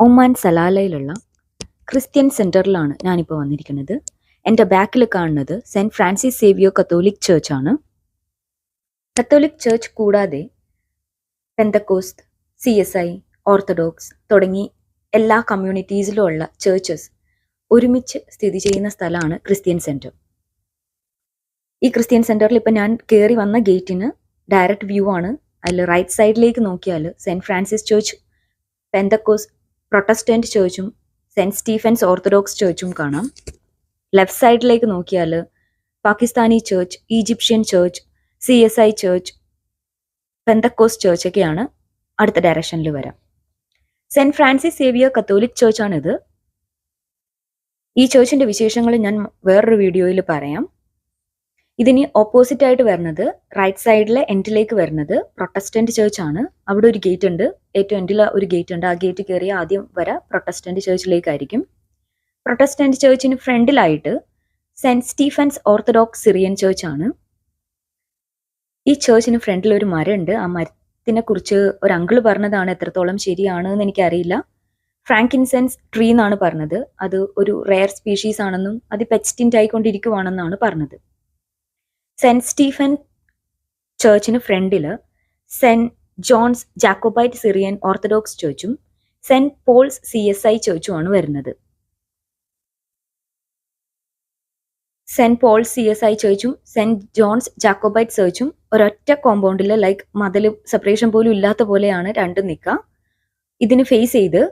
Oman സലാലയിലുള്ള Christian സെന്ററിലാണ് ഞാനിപ്പോൾ വന്നിരിക്കുന്നത്. എന്റെ ബാക്കിൽ കാണുന്നത് saint Francis Savio Catholic church ആണ്. കത്തോലിക് ചേർച്ച് കൂടാതെ Pentecost C S I orthodox തുടങ്ങി എല്ലാ കമ്മ്യൂണിറ്റീസിലും ഉള്ള ചേർച്ചസ് ഒരുമിച്ച് സ്ഥിതി ചെയ്യുന്ന സ്ഥലമാണ് ക്രിസ്ത്യൻ സെന്റർ ഈ ക്രിസ്ത്യൻ സെന്ററിൽ ഇപ്പം ഞാൻ കയറി വന്ന ഗേറ്റിന് ഡയറക്റ്റ് വ്യൂ ആണ്. അതിൽ റൈറ്റ് സൈഡിലേക്ക് നോക്കിയാൽ saint Francis church Pentecost Protestant ചേർച്ചും saint Stephen's orthodox ചേർച്ചും കാണാം. ലെഫ്റ്റ് സൈഡിലേക്ക് നോക്കിയാൽ Pakistani church Egyptian church C S I church Pentecost ചേർച്ചൊക്കെയാണ് അടുത്ത ഡയറക്ഷനിൽ വരാം. സെന്റ് ഫ്രാൻസിസ് സേവിയർ കത്തോലിക് ചേർച്ചാണിത് ഈ ചേർച്ചിന്റെ വിശേഷങ്ങൾ ഞാൻ വേറൊരു വീഡിയോയിൽ പറയാം. ഇതിന് ഓപ്പോസിറ്റ് ആയിട്ട് വരുന്നത് റൈറ്റ് സൈഡിലെ എൻഡിലേക്ക് വരുന്നത് പ്രൊട്ടസ്റ്റന്റ് ചേർച്ച് ആണ്. അവിടെ ഒരു ഗേറ്റ് ഉണ്ട്. ഏറ്റവും എൻഡിൽ ഒരു ഗേറ്റ് ഉണ്ട്. ആ ഗേറ്റ് കയറി ആദ്യം വരെ പ്രൊട്ടസ്റ്റന്റ് ചേർച്ചിലേക്കായിരിക്കും പ്രൊട്ടസ്റ്റന്റ് ചേർച്ചിന് ഫ്രണ്ടിലായിട്ട് saint Stephen's orthodox Syrian church ആണ്. ഈ ചേർച്ചിന് ഫ്രണ്ടിൽ ഒരു മരമുണ്ട്. ആ മരത്തിനെ കുറിച്ച് ഒരു അങ്കിൾ പറഞ്ഞതാണ് എത്രത്തോളം ശരിയാണ് എന്ന് എനിക്കറിയില്ല. ഫ്രാങ്കിൻസെൻസ് ട്രീ എന്നാണ് പറഞ്ഞത്. അത് ഒരു റെയർ സ്പീഷീസ് ആണെന്നും അത് പെക്സ്റ്റിന്റ് ആയിക്കൊണ്ടിരിക്കുവാണെന്നാണ് പറഞ്ഞത്. സെന്റ് സ്റ്റീഫൻ ചേർച്ചിന് ഫ്രണ്ടിൽ saint John's Jacobite Syrian orthodox ചേർച്ചും saint Paul's C S I ചേർച്ചുമാണ് വരുന്നത്. Saint Paul's C S I ചേർച്ചും saint John's Jacobite ചേർച്ചും ഒരൊറ്റ കോമ്പൗണ്ടിൽ ലൈക്ക് മതിൽ സെപ്പറേഷൻ പോലും ഇല്ലാത്ത പോലെയാണ് രണ്ടും നിൽക്കുക ഇതിന് ഫേസ് ചെയ്ത്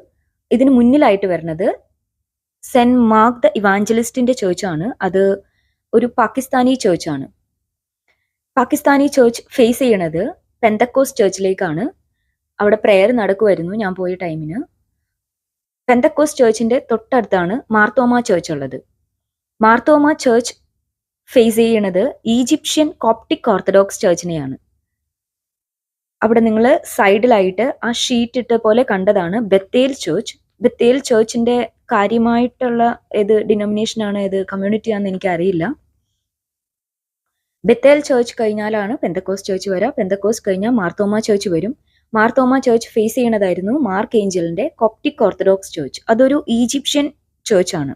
ഇതിന് മുന്നിലായിട്ട് വരുന്നത് സെന്റ് മാർക്ക് ദ ഇവാഞ്ചലിസ്റ്റിന്റെ ചേർച്ചാണ് അത് ഒരു പാകിസ്ഥാനി ചേർച്ചാണ് പാകിസ്ഥാനി ചേർച്ച് ഫേസ് ചെയ്യണത് പെന്തക്കോസ് ചേർച്ചിലേക്കാണ് അവിടെ പ്രെയർ നടക്കുമായിരുന്നു ഞാൻ പോയ ടൈമിന് പെന്തക്കോസ് ചേർച്ചിന്റെ തൊട്ടടുത്താണ് മാർത്തോമ ചേർച്ച് ഉള്ളത്. മാർത്തോമ ചേർച്ച് ഫേസ് ചെയ്യണത് ഈജിപ്ഷ്യൻ കോപ്റ്റിക് ഓർത്തഡോക്സ് ചേർച്ചിനെയാണ് അവിടെ നിങ്ങൾ സൈഡിലായിട്ട് ആ ഷീറ്റ് ഇട്ട പോലെ കണ്ടതാണ് ബത്തേൽ ചേർച്ച് ബത്തേൽ ചേർച്ചിന്റെ കാര്യമായിട്ടുള്ള ഏത് ഡിനോമിനേഷൻ ആണ് ഏത് എനിക്ക് അറിയില്ല ബത്തേൽ ചേർച്ച് കഴിഞ്ഞാലാണ് പെന്തക്കോസ് ചേർച്ച് വരാം. പെന്തക്കോസ് കഴിഞ്ഞാൽ മാർത്തോമ ചേർച്ച് വരും. മാർത്തോമ ചേർച്ച് ഫേസ് ചെയ്യണതായിരുന്നു മാർക്ക് ഏഞ്ചലിന്റെ കോപ്റ്റിക് ഓർത്തഡോക്സ് ചേർച്ച് അതൊരു ഈജിപ്ഷ്യൻ ചേർച്ച് ആണ്.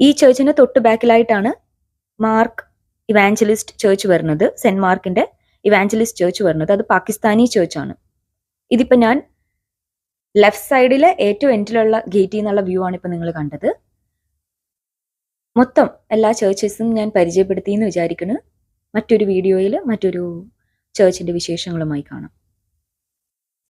ഈ ചേർച്ചിന് തൊട്ട് ബാക്കിലായിട്ടാണ് മാർക്ക് ഇവാഞ്ചലിസ്റ്റ് ചേർച്ച് വരുന്നത്. സെന്റ് മാർക്കിന്റെ ഇവാഞ്ചലിസ്റ്റ് ചേർച്ച് വരുന്നത്. അത് പാകിസ്ഥാനി ചേർച്ച് ആണ്. ഇതിപ്പോ ഞാൻ ലെഫ്റ്റ് സൈഡിലെ ഏറ്റവും എൻഡിലുള്ള ഗേറ്റിൽ നിന്നുള്ള വ്യൂ ആണ് ഇപ്പൊ നിങ്ങൾ കണ്ടത്. മൊത്തം എല്ലാ ചേർച്ചസും ഞാൻ പരിചയപ്പെടുത്തി എന്ന് വിചാരിക്കുന്നു. മറ്റൊരു വീഡിയോയിൽ മറ്റൊരു ചേർച്ചിന്റെ വിശേഷങ്ങളുമായി കാണാം.